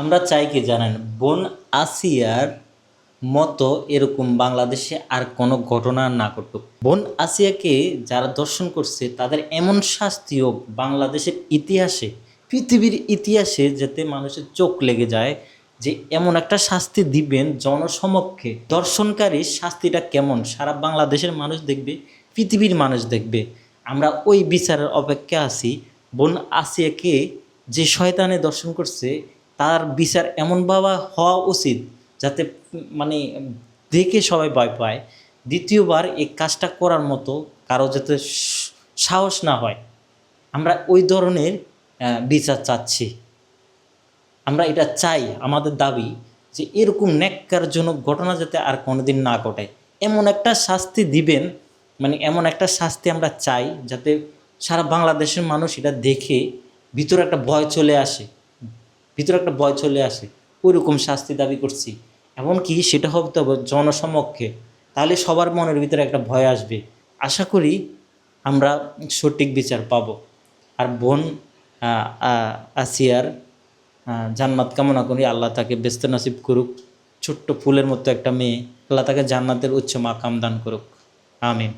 আমরা চাই কি জানেন, বোন আসিয়ার মতো এরকম বাংলাদেশে আর কোনো ঘটনা না ঘটুক। বোন আসিয়াকে যারা দর্শন করছে, তাদের এমন শাস্তি হোক বাংলাদেশের ইতিহাসে, পৃথিবীর ইতিহাসে যাতে মানুষের চোখ লেগে যায় যে এমন একটা শাস্তি দিবেন জনসমক্ষে। দর্শনকারী শাস্তিটা কেমন? সারা বাংলাদেশের মানুষ দেখবে, পৃথিবীর মানুষ দেখবে। আমরা ওই বিচারের অপেক্ষা আছি। বোন আসিয়াকে যে শয়তানে দর্শন করছে তার বিচার এমনভাবে হওয়া উচিত যাতে মানে দেখে সবাই ভয় পায়। দ্বিতীয়বার এই কাজটা করার মতো কারও যাতে সাহস না হয়। আমরা ওই ধরনের বিচার চাচ্ছি। আমরা এটা চাই, আমাদের দাবি যে এরকম ন্যাক্কারজনক ঘটনা যাতে আর কোনোদিন না ঘটে। এমন একটা শাস্তি দিবেন মানে এমন একটা শাস্তি আমরা চাই যাতে সারা বাংলাদেশের মানুষ এটা দেখে ভিতরে একটা ভয় চলে আসে। ভিতরে একটা ভয় চলে আসে, ওইরকম শাস্তি দাবি করছি। এমনকি সেটা হবে তো জনসমক্ষে, তাহলে সবার মনের ভিতরে একটা ভয় আসবে। আশা করি আমরা সঠিক বিচার পাব। আর বোন আসিয়ার জান্নাত কামনা করি আল্লাহ তাকে ব্যস্ত নসিব করুক। ছোট্ট ফুলের মতো একটা মেয়ে, আল্লাহ তাকে জান্নাতের উচ্চ মাকাম দান করুক। আমিন।